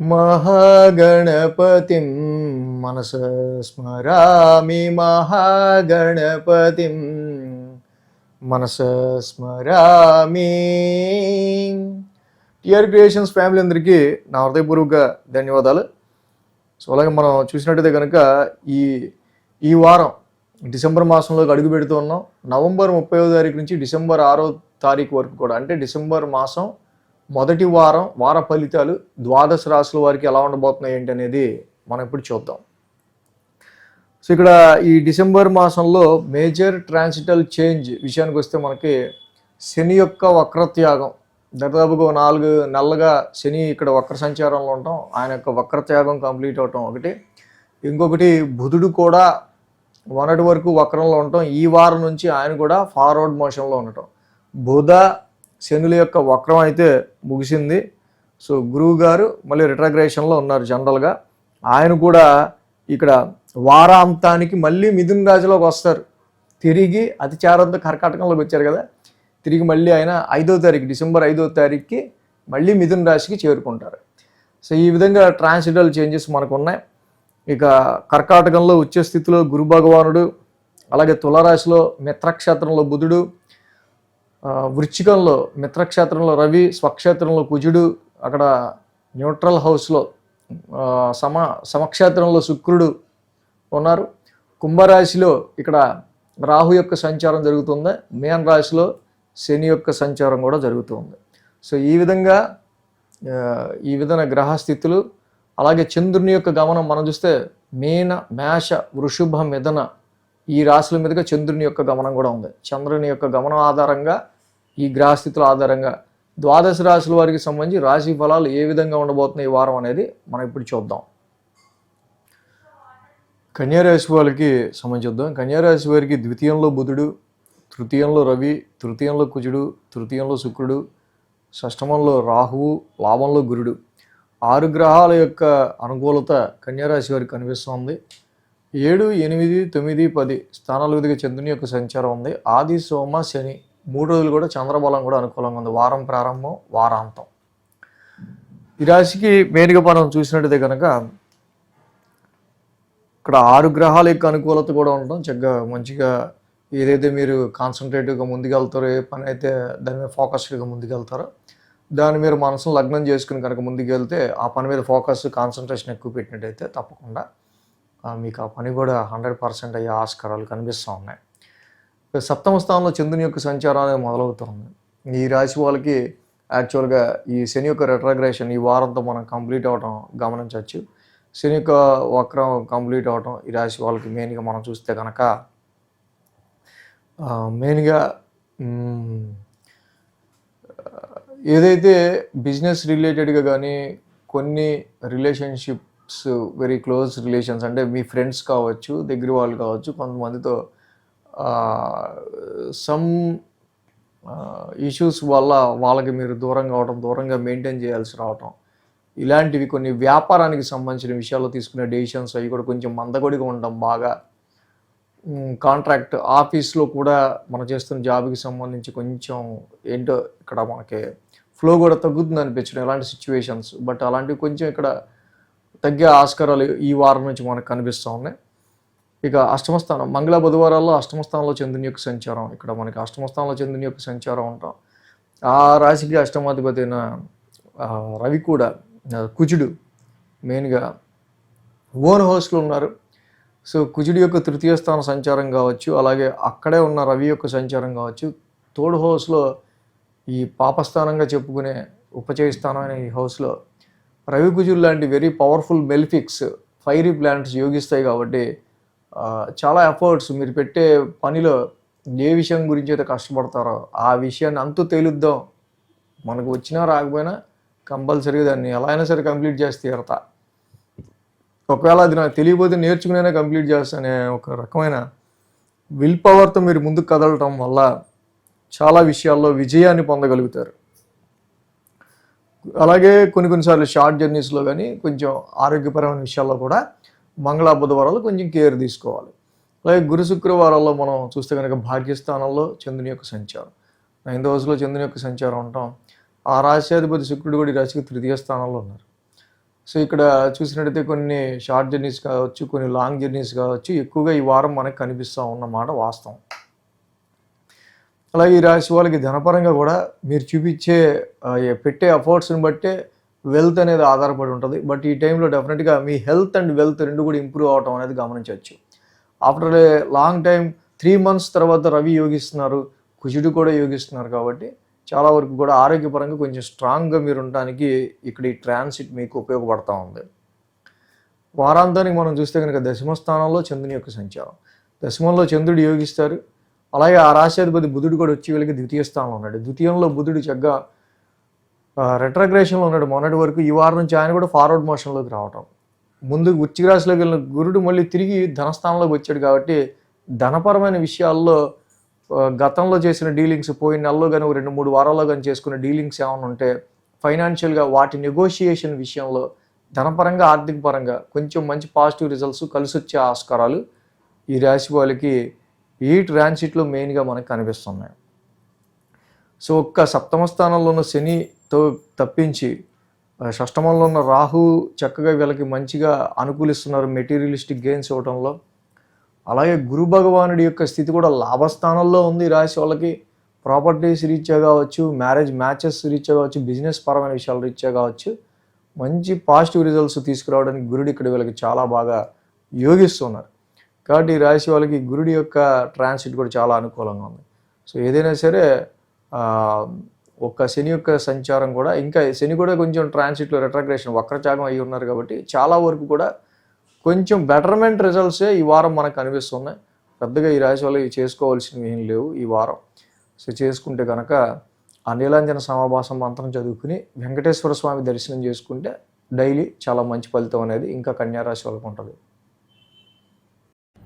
మహాగణపతిం మనస స్మరామి మహాగణపతిం మనస స్మరామి. టిఆర్ క్రియేషన్స్ ఫ్యామిలీ అందరికీ నా హృదయపూర్వక ధన్యవాదాలు. సో అలాగే మనం చూసినట్టయితే కనుక ఈ ఈ వారం డిసెంబర్ మాసంలోకి అడుగు పెడుతూ ఉన్నాం. నవంబర్ ముప్పైవ తారీఖు నుంచి డిసెంబర్ ఆరో తారీఖు వరకు కూడా అంటే డిసెంబర్ మాసం మొదటి వారం వార ఫలితాలు ద్వాదశ రాశుల వారికి ఎలా ఉండబోతున్నాయి ఏంటి అనేది మనం ఇప్పుడు చూద్దాం. సో ఇక్కడ ఈ డిసెంబర్ మాసంలో మేజర్ ట్రాన్సిటల్ చేంజ్ విషయానికి వస్తే మనకి శని యొక్క వక్రత్యాగం దాదాపుగా నాలుగు నెలలుగా శని ఇక్కడ వక్ర సంచారంలో ఉండటం ఆయన యొక్క వక్రత్యాగం కంప్లీట్ అవటం ఒకటి. ఇంకొకటి బుధుడు కూడా మొన్నటి వరకు వక్రంలో ఉండటం ఈ వారం నుంచి ఆయన కూడా ఫార్వర్డ్ మోషన్లో ఉండటం. బుధ శనుల యొక్క వక్రం అయితే ముగిసింది. సో గురువు గారు మళ్ళీ రిట్రగ్రేషన్లో ఉన్నారు జనరల్గా. ఆయన కూడా ఇక్కడ వారాంతానికి మళ్ళీ మిథున రాజులోకి వస్తారు. తిరిగి అతిచారంతో కర్కాటకంలోకి వచ్చారు కదా. తిరిగి మళ్ళీ ఆయన ఐదో తారీఖు డిసెంబర్ ఐదో తారీఖుకి మళ్ళీ మిథున రాశికి చేరుకుంటారు. సో ఈ విధంగా ట్రాన్సిడల్ చేంజెస్ మనకు ఉన్నాయి ఇక కర్కాటకంలో ఉచ్చ స్థితిలో గురు భగవానుడు అలాగే తులరాశిలో మిత్రక్షేత్రంలో బుధుడు వృచ్చికంలో మిత్రక్షేత్రంలో రవి స్వక్షేత్రంలో కుజుడు అక్కడ న్యూట్రల్ హౌస్లో సమ సమక్షేత్రంలో శుక్రుడు ఉన్నారు. కుంభరాశిలో ఇక్కడ రాహు యొక్క సంచారం జరుగుతుంది. మేన్ రాశిలో శని యొక్క సంచారం కూడా జరుగుతుంది. సో ఈ విధంగా ఈ విధమైన గ్రహస్థితులు అలాగే చంద్రుని యొక్క గమనం మనం చూస్తే మీన మేష వృషభ మిథన ఈ రాశుల మీదుగా చంద్రుని యొక్క గమనం కూడా ఉంది. చంద్రుని యొక్క గమనం ఆధారంగా ఈ గ్రహస్థితుల ఆధారంగా ద్వాదశ రాశుల వారికి సంబంధించి రాశి ఫలాలు ఏ విధంగా ఉండబోతున్నాయి ఈ వారం అనేది మనం ఇప్పుడు చూద్దాం. కన్యారాశి వాళ్ళకి సంబంధించుద్దాం కన్యారాశి వారికి ద్వితీయంలో బుధుడు తృతీయంలో రవి తృతీయంలో కుజుడు తృతీయంలో శుక్రుడు షష్టమంలో రాహువు లాభంలో గురుడు. ఆరు గ్రహాల యొక్క అనుకూలత కన్యారాశి వారికి కనిపిస్తోంది. ఏడు ఎనిమిది తొమ్మిది పది స్థానాల విధిగా చంద్రుని యొక్క సంచారం ఉంది. ఆది సోమ శని మూడు రోజులు కూడా చంద్రబలం కూడా అనుకూలంగా ఉంది. వారం ప్రారంభం వారాంతం. ఈ రాశికి మెయిన్గా మనం చూసినట్టయితే కనుక ఇక్కడ ఆరు గ్రహాల యొక్క అనుకూలత కూడా ఉండటం చక్కగా మంచిగా ఏదైతే మీరు కాన్సన్ట్రేటివ్గా ముందుకెళ్తారో ఏ పని అయితే దాని మీద ఫోకస్డ్గా ముందుకెళ్తారో దాని మీరు మనసును లగ్నం చేసుకుని కనుక ముందుకెళ్తే ఆ పని మీద ఫోకస్ కాన్సన్ట్రేషన్ ఎక్కువ పెట్టినట్టయితే తప్పకుండా మీకు ఆ పని కూడా హండ్రెడ్ పర్సెంట్ అయ్యే ఆస్కారాలు కనిపిస్తూ ఉన్నాయి. సప్తమ స్థానంలో చంద్రుని యొక్క సంచారం అనేది మొదలవుతుంది ఈ రాశి వాళ్ళకి యాక్చువల్గా ఈ శని యొక్క రెట్రాగ్రేషన్ ఈ వారంతో మనం కంప్లీట్ అవడం గమనించవచ్చు. శని యొక్క వక్రం కంప్లీట్ అవడం ఈ రాశి వాళ్ళకి మెయిన్గా మనం చూస్తే కనుక మెయిన్గా ఏదైతే బిజినెస్ రిలేటెడ్గా కానీ కొన్ని రిలేషన్షిప్ వెరీ క్లోజ్ రిలేషన్స్ అంటే మీ ఫ్రెండ్స్ కావచ్చు దగ్గర వాళ్ళు కావచ్చు కొంతమందితో సమ్ ఇష్యూస్ వల్ల వాళ్ళకి మీరు దూరంగా అవడం దూరంగా మెయింటైన్ చేయాల్సి రావటం. ఇలాంటివి కొన్ని వ్యాపారానికి సంబంధించిన విషయాల్లో తీసుకునే డెసిషన్స్ అవి కూడా కొంచెం మందకొడిగా ఉండడం బాగా కాంట్రాక్ట్ ఆఫీస్లో కూడా మనం చేస్తున్న జాబ్కి సంబంధించి కొంచెం ఏంటో ఇక్కడ మనకి ఫ్లో కూడా తగ్గుతుంది అనిపించడం ఇలాంటి సిచ్యువేషన్స్ బట్ అలాంటివి కొంచెం ఇక్కడ తగ్గే ఆస్కారాలు ఈ వారం నుంచి మనకు కనిపిస్తూ ఉన్నాయి. ఇక అష్టమస్థానం మంగళ బుధవారాల్లో అష్టమస్థానంలో చంద్రుని యొక్క సంచారం ఇక్కడ మనకి అష్టమస్థానంలో చంద్రుని యొక్క సంచారం ఉంటాం ఆ రాశికి అష్టమాధిపతి అయిన రవి కూడా కుజుడు మెయిన్గా ఓన్ హౌస్లో ఉన్నారు. సో కుజుడి యొక్క తృతీయ స్థాన సంచారం కావచ్చు అలాగే అక్కడే ఉన్న రవి యొక్క సంచారం కావచ్చు థర్డ్ హౌస్లో ఈ పాపస్థానంగా చెప్పుకునే ఉపచయ స్థానం అనే ఈ హౌస్లో రవి లాంటి వెరీ పవర్ఫుల్ మెలిఫిక్స్ ఫైరీ ప్లాంట్స్ యోగిస్తాయి కాబట్టి చాలా ఎఫర్ట్స్ మీరు పెట్టే పనిలో ఏ విషయం గురించి అయితే కష్టపడతారో ఆ విషయాన్ని అంతు తేలుద్దాం. మనకు వచ్చినా రాకపోయినా కంపల్సరీగా దాన్ని ఎలా అయినా సరే కంప్లీట్ చేసి తీరతా. ఒకవేళ అది నాకు తెలియకపోతే నేర్చుకునే కంప్లీట్ చేస్తానే ఒక రకమైన విల్ పవర్తో మీరు ముందుకు కదలటం వల్ల చాలా విషయాల్లో విజయాన్ని పొందగలుగుతారు. అలాగే కొన్ని కొన్నిసార్లు షార్ట్ జర్నీస్లో కానీ కొంచెం ఆరోగ్యపరమైన విషయాల్లో కూడా మంగళ బుధవారాలు కొంచెం కేర్ తీసుకోవాలి. అలాగే గురు శుక్రవారాల్లో మనం చూస్తే కనుక భాగ్యస్థానంలో చంద్రుని యొక్క సంచారం. నైన్త్ హౌస్లో చంద్రుని యొక్క సంచారం ఉంటాం ఆ రాశ్యాధిపతి శుక్రుడు కూడా ఈ రాశికి తృతీయ స్థానంలో ఉన్నారు. సో ఇక్కడ చూసినట్టయితే కొన్ని షార్ట్ జర్నీస్ కావచ్చు కొన్ని లాంగ్ జర్నీస్ కావచ్చు ఎక్కువగా ఈ వారం మనకు కనిపిస్తూ ఉన్నమాట వాస్తవం. అలాగే ఈ రాశి వాళ్ళకి ధనపరంగా కూడా మీరు చూపించే పెట్టే ఎఫర్ట్స్ని బట్టే వెల్త్ అనేది ఆధారపడి ఉంటుంది. బట్ ఈ టైంలో డెఫినెట్గా మీ హెల్త్ అండ్ వెల్త్ రెండు కూడా ఇంప్రూవ్ అవటం అనేది గమనించవచ్చు. After a long time three months తర్వాత రవి యోగిస్తున్నారు కుజుడు కూడా యోగిస్తున్నారు కాబట్టి చాలా వరకు కూడా ఆరోగ్యపరంగా కొంచెం స్ట్రాంగ్గా మీరు ఉండడానికి ఇక్కడ ఈ ట్రాన్సిట్ మీకు ఉపయోగపడతా ఉంది. వారాంతానికి మనం చూస్తే కనుక దశమ స్థానంలో చంద్రుని యొక్క సంచారం. దశమంలో చంద్రుడు యోగిస్తారు అలాగే ఆ రాశాధిపతి బుధుడు కూడా వచ్చి వీళ్ళకి ద్వితీయ స్థానంలో ఉన్నాడు. ద్వితీయంలో బుధుడు చక్కగా రెట్రగ్రేషన్లో ఉన్నాడు. మొన్నటి వరకు ఈ వారం నుంచి ఆయన కూడా ఫార్వర్డ్ మోషన్లోకి రావటం. ముందు ఉచ్చి రాశిలోకి వెళ్ళిన గురుడు మళ్ళీ తిరిగి ధనస్థానంలోకి వచ్చాడు కాబట్టి ధనపరమైన విషయాల్లో గతంలో చేసిన డీలింగ్స్ పోయిన నెలలో కానీ రెండు మూడు వారాల్లో కానీ చేసుకున్న డీలింగ్స్ ఏమైనా ఉంటే ఫైనాన్షియల్గా వాటి నెగోషియేషన్ విషయంలో ధనపరంగా ఆర్థిక పరంగా కొంచెం మంచి పాజిటివ్ రిజల్ట్స్ కలిసి వచ్చే ఆస్కారాలు ఈ రాశి వాళ్ళకి ఈ ట్రాన్సిట్లో మెయిన్గా మనకు కనిపిస్తున్నాయి. సో ఒక్క సప్తమ స్థానంలో ఉన్న శనితో తప్పించి షష్టమంలో ఉన్న రాహు చక్కగా వీళ్ళకి మంచిగా అనుకూలిస్తున్నారు మెటీరియలిస్టిక్ గెయిన్స్ ఇవ్వడంలో అలాగే గురు భగవానుడి యొక్క స్థితి కూడా లాభస్థానంలో ఉంది రాశి వాళ్ళకి. ప్రాపర్టీస్ రీత్యా కావచ్చు మ్యారేజ్ మ్యాచెస్ రీత్యా కావచ్చు బిజినెస్ పరమైన విషయాల రీత్యా కావచ్చు. మంచి పాజిటివ్ రిజల్ట్స్ తీసుకురావడానికి గురుడు ఇక్కడ వీళ్ళకి చాలా బాగా యోగిస్తున్నారు. కాబట్టి ఈ రాశి వాళ్ళకి గురుడి యొక్క ట్రాన్సిట్ కూడా చాలా అనుకూలంగా ఉంది. సో ఏదైనా సరే ఒక్క శని యొక్క సంచారం కూడా ఇంకా శని కూడా కొంచెం ట్రాన్సిట్లో రిట్రగ్రేషన్ వక్రచాగం అయి ఉన్నారు కాబట్టి చాలా వరకు కూడా కొంచెం బెటర్మెంట్ రిజల్ట్సే ఈ వారం మనకు కనిపిస్తున్నాయి పెద్దగా ఈ రాశి వాళ్ళు చేసుకోవాల్సినవి ఏం లేవు ఈ వారం. సో చేసుకుంటే కనుక ఆ నీలాంజన సమాభాసం మంత్రం చదువుకుని వెంకటేశ్వర స్వామి దర్శనం చేసుకుంటే డైలీ చాలా మంచి ఫలితం అనేది ఇంకా కన్యారాశి వాళ్ళకు ఉంటుంది.